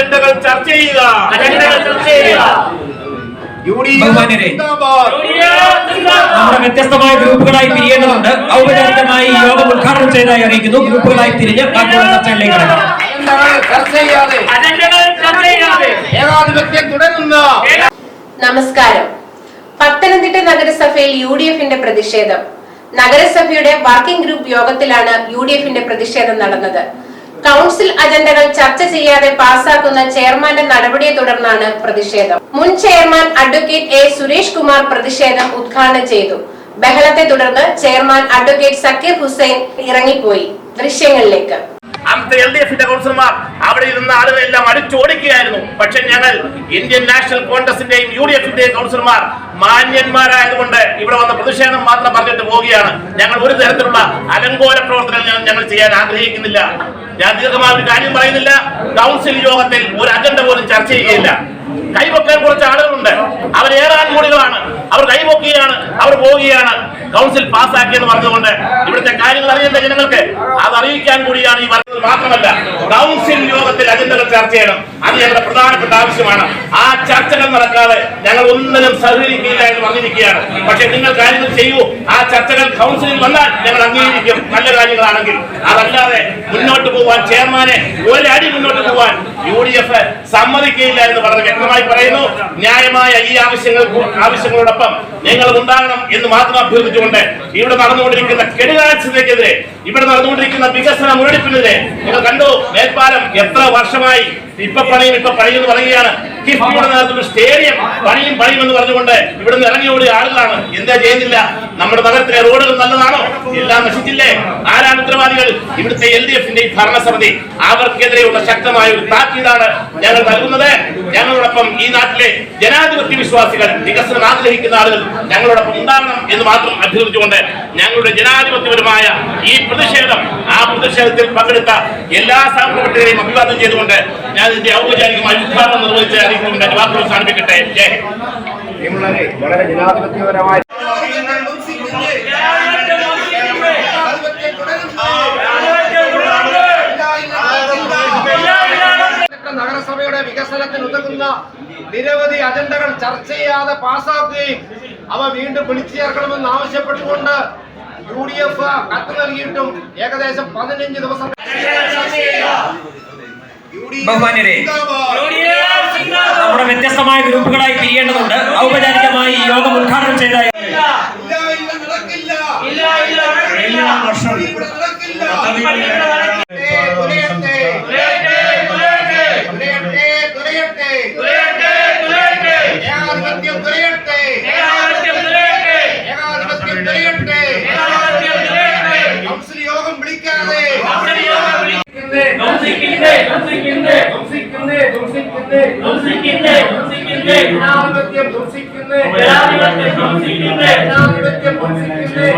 അജണ്ടകൾ ചർച്ച ചെയ്യുക. അജണ്ടകൾ ചർച്ച ചെയ്യുക. നമ്മുടെ വ്യത്യസ്തമായ ഗ്രൂപ്പുകളായി പിരിയേണ്ടതുണ്ട്. ഔപചാരികമായി യോഗം ഉദ്ഘാടനം ചെയ്തതായി അറിയിക്കുന്നു. ഗ്രൂപ്പുകളായി തിരിഞ്ഞ് ബാക്കിയുള്ള ചർച്ചകളിലേക്ക് കടക്കാം നമസ്കാരം. പത്തനംതിട്ട നഗരസഭയിൽ യു ഡി എഫിന്റെ പ്രതിഷേധം. നഗരസഭയുടെ വർക്കിംഗ് ഗ്രൂപ്പ് യോഗത്തിലാണ് യു ഡി എഫിന്റെ പ്രതിഷേധം നടന്നത്. കൗൺസിൽ അജണ്ടകൾ ചർച്ച ചെയ്യാതെ പാസാക്കുന്ന ചെയർമാന്റെ നടപടിയെ തുടർന്നാണ് പ്രതിഷേധം. മുൻ chairman advocate A Suresh Kumar പ്രതിഷേധം ഉദ്ഘാടനം ചെയ്തു. ബഹളത്തെ തുടർന്ന് ചെയർമാൻ അഡ്വക്കേറ്റ് സക്കീർ ഹുസൈൻ ഇറങ്ങിപ്പോയി. ദൃശ്യങ്ങളിലേക്ക്. അന്നത്തെ എൽ ഡി എഫിന്റെ കൗൺസിലർമാർ അവിടെ ഇരുന്ന ആളുകളെല്ലാം അടിച്ചോടിക്കുകയായിരുന്നു പക്ഷെ ഞങ്ങൾ ഇന്ത്യൻ നാഷണൽ കോൺഗ്രസിന്റെയും യു ഡി എഫിന്റെയും കൗൺസിലർമാർ മാന്യന്മാരായതുകൊണ്ട് ഇവിടെ വന്ന പ്രതിഷേധം മാത്രം പറഞ്ഞിട്ട് പോവുകയാണ്. ഞങ്ങൾ ഒരു തരത്തിലുള്ള അലങ്കോല പ്രവർത്തനങ്ങൾ ഞങ്ങൾ ചെയ്യാൻ ആഗ്രഹിക്കുന്നില്ല. ഞാൻ ദീർഘമായ ഒരു കാര്യം പറയുന്നില്ല. കൗൺസിൽ യോഗത്തിൽ ഒരു അജണ്ട പോലും ചർച്ച ചെയ്യുകയില്ല. കൈവക്കാൻ കുറച്ച് ആളുകളുണ്ട് അവർ ഏറാൻ മൂടികളാണ് അവർ കൈവക്കുകയാണ് അവർ പോവുകയാണ്. കൗൺസിൽ പാസ്സാക്കിയെന്ന് പറഞ്ഞുകൊണ്ട് ഇവിടുത്തെ കാര്യങ്ങൾ അറിയേണ്ട ജനങ്ങൾക്ക് അത് അറിയിക്കാൻ കൂടിയാണ് ഈ പറഞ്ഞത് മാത്രമല്ല. കൗൺസിൽ യോഗത്തിൽ അജണ്ടകൾ ചർച്ച ചെയ്യണം. അത് ഞങ്ങളുടെ പ്രധാനപ്പെട്ട ആവശ്യമാണ്. ആ ചർച്ചകൾ നടക്കാതെ ഞങ്ങൾ ഒന്നിനും സഹകരിക്കില്ല എന്ന് പറഞ്ഞിരിക്കുകയാണ്. പക്ഷെ നിങ്ങൾ കാര്യങ്ങൾ ചെയ്യൂ. ആ ചർച്ചകൾ കൗൺസിലിൽ വന്നാൽ ഞങ്ങൾ അംഗീകരിക്കും. നല്ല കാര്യങ്ങളാണെങ്കിൽ. അതല്ലാതെ മുന്നോട്ട് പോകാൻ ചെയർമാനെ ഒരടി മുന്നോട്ട് പോകാൻ യു ഡി എഫ് സമ്മതിക്കുകയില്ല എന്ന് വളരെ വ്യക്തമായി പറയുന്നു. ന്യായമായ ഈ ആവശ്യങ്ങൾ ആവശ്യങ്ങളോടൊപ്പം നിങ്ങൾ ഉണ്ടാകണം എന്ന് മാത്രം അഭ്യർത്ഥിച്ചുകൊണ്ട് ഇവിടെ നടന്നുകൊണ്ടിരിക്കുന്ന കെടുകാഴ്ചതയ്ക്കെതിരെ ഇവിടെ നടന്നുകൊണ്ടിരിക്കുന്ന വികസന മുരടിപ്പിനെതിരെ നിങ്ങൾ കണ്ടു മേൽപ്പാലം എത്ര വർഷമായി ഇപ്പൊ പണിയും ഇപ്പൊ പണിയെന്ന് പറയുകയാണ്. സ്റ്റേഡിയം പണിയും പണിയും എന്ന് പറഞ്ഞുകൊണ്ട് ഇവിടെ നിന്ന് ഇറങ്ങി ആളുകളാണ് എന്താ ചെയ്യുന്നില്ല? നമ്മുടെ നഗരത്തിലെ റോഡുകൾ നല്ലതാണോ? എല്ലാം നശിച്ചില്ലേ? ആരാണ് ഉത്തരവാദികൾ? ഇവിടുത്തെ എൽ ഡി എഫിന്റെ ഈ ഭരണസമിതി. അവർക്കെതിരെയുള്ള ശക്തമായ ഒരു താക്കീതാണ് ഞങ്ങൾ നൽകുന്നത്. ഞങ്ങളോടൊപ്പം ഈ നാട്ടിലെ ജനാധിപത്യ വിശ്വാസികൾ വികസനം ആഗ്രഹിക്കുന്ന ആളുകൾ ഞങ്ങളോടൊപ്പം ഉണ്ടാകണം എന്ന് മാത്രം അഭ്യർത്ഥിച്ചുകൊണ്ട് ഞങ്ങളുടെ ജനാധിപത്യപരമായ ഈ പ്രതിഷേധം ആ പ്രതിഷേധത്തിൽ പങ്കെടുത്ത എല്ലാ സഹപ്രവർത്തകരെയും അഭിവാദം ചെയ്തുകൊണ്ട് ഞാൻ ഇതിന്റെ ഔപചാരികമായി ഉദ്ഘാടനം നിർവഹിച്ച അറിയിച്ചുകൊണ്ട് എന്റെ വാക്കുകൾ അവസാനിപ്പിക്കട്ടെ ജയ് വളരെ ജനാധിപത്യപരമായ നഗരസഭയുടെ വികസനത്തിന് ഉതകുന്ന നിരവധി അജണ്ടകൾ ചർച്ച ചെയ്യാതെ പാസ്സാക്കുകയും അവ വീണ്ടും വിളിച്ചു ചേർക്കണമെന്ന് ആവശ്യപ്പെട്ടുകൊണ്ട് യു ഡി എഫ് കത്ത് നൽകിയിട്ടും ഏകദേശം പതിനഞ്ച് ദിവസം നമ്മുടെ വ്യത്യസ്തമായ ഗ്രൂപ്പുകളായി പിരിയേണ്ടതുണ്ട്. ഔപചാരികമായി യോഗം ഉദ്ഘാടനം ചെയ്തതായി ഇല്ല ഇല്ല നടക്കില്ല ഇല്ല ഇല്ല നടക്കില്ല ഇവിടെ നടക്കില്ല തുലയട്ടെ, തുലയട്ടെ, തുലയട്ടെ, തുലയട്ടെ. ഏകാധിപത്യം തുലയട്ടെ ഏകാധിപത്യം തുലയട്ടെ കൗൺസിൽ യോഗം വിളിക്കാതെ ജനാധിപത്യം ദുഷിക്കുന്നേ ജനാധിപത്യം ദുഷിക്കുന്നേ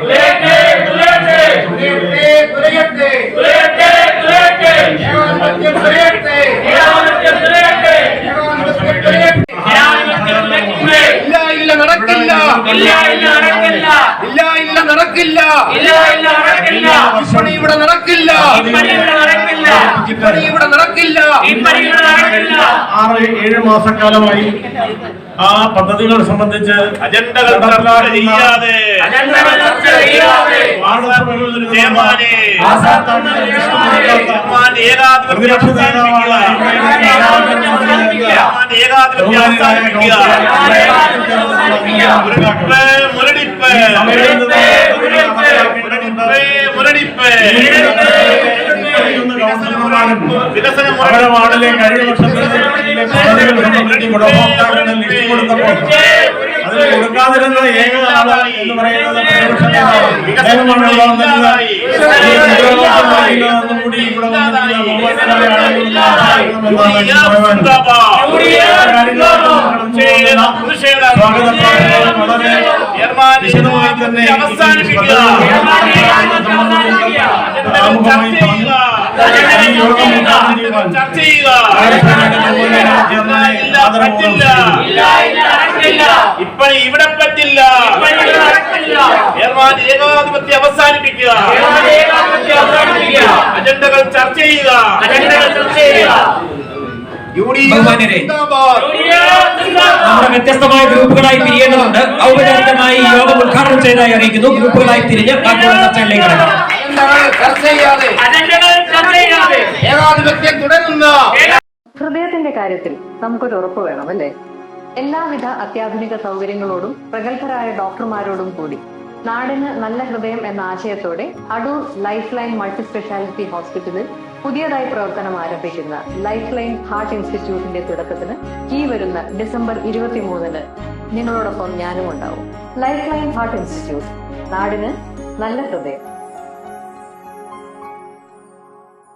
തുലയട്ടെ, തുലയട്ടെ, തുലയട്ടെ, തുലയട്ടെ. ഏകാധിപത്യം തുലയട്ടെ ഏകാധിപത്യം തുലയട്ടെ ഇല്ല ഇല്ല നടക്കില്ല ഇല്ല ഇല്ല നടക്കില്ല. ഇല്ല ഇല്ല. നടക്കില്ല. ഇല്ല ഇല്ല നടക്കില്ല. ഇപ്പണി ഇവിടെ നടക്കില്ല. ഇവിടെ നടക്കില്ല. ആറ് ഏഴ് മാസക്കാലമായി ആ പദ്ധതികൾ സംബന്ധിച്ച് അജണ്ടകൾ ചെയ്യാതെ. ഏകാധിപത്യം അവരുടെ വാർഡിലെ കഴിഞ്ഞ വർഷത്തെ പദ്ധതികൾ സംബന്ധിച്ച് ഗുണഭോക്താക്കളുടെ ലിസ്റ്റ് കൊടുത്തപ്പോൾ അതിൽ കൊടുക്കാതിരുന്ന ഏക ആൾ എന്ന് പറയുന്നത് കൂടി ഇവിടെ വന്നിരിക്കുന്ന വളരെ വിശദമായി തന്നെ ഇപ്പൊ ഇവിടെ പറ്റില്ല. ഏകാധിപത്യം അവസാനിപ്പിക്കുക. അജണ്ടകൾ ചർച്ച ചെയ്യുക. അജണ്ടകൾ ചർച്ച ചെയ്യുക. നമ്മുടെ വ്യത്യസ്തമായ ഗ്രൂപ്പുകളായി പിരിയേണ്ടതുണ്ട്. ഔപചാരികമായി യോഗം ഉദ്ഘാടനം ചെയ്തതായി അറിയിക്കുന്നു. ഗ്രൂപ്പുകളായി തിരിഞ്ഞ് ബാക്കിയുള്ള ചർച്ചകളിലേക്ക് കടക്കാം ഏകാധിപത്യം തുടരുന്ന? ഹൃദയത്തിന്റെ കാര്യത്തിൽ നമുക്കൊരു ഉറപ്പ് വേണം അല്ലേ? എല്ലാവിധ അത്യാധുനിക സൗകര്യങ്ങളോടും പ്രഗത്ഭരായ ഡോക്ടർമാരോടും കൂടി നാടിന് നല്ല ഹൃദയം എന്ന ആശയത്തോടെ Adoor life line multi speciality ഹോസ്പിറ്റലിൽ പുതിയതായി പ്രവർത്തനം ആരംഭിക്കുന്ന ലൈഫ് ലൈൻ ഹാർട്ട് ഇൻസ്റ്റിറ്റ്യൂട്ടിന്റെ തുടക്കത്തിന് ഈ വരുന്ന ഡിസംബർ ഇരുപത്തിമൂന്നിന് നിങ്ങളോടൊപ്പം ഞാനും ഉണ്ടാവും ലൈഫ് ലൈൻ ഹാർട്ട് ഇൻസ്റ്റിറ്റ്യൂട്ട് നാടിന് നല്ല ഹൃദയം.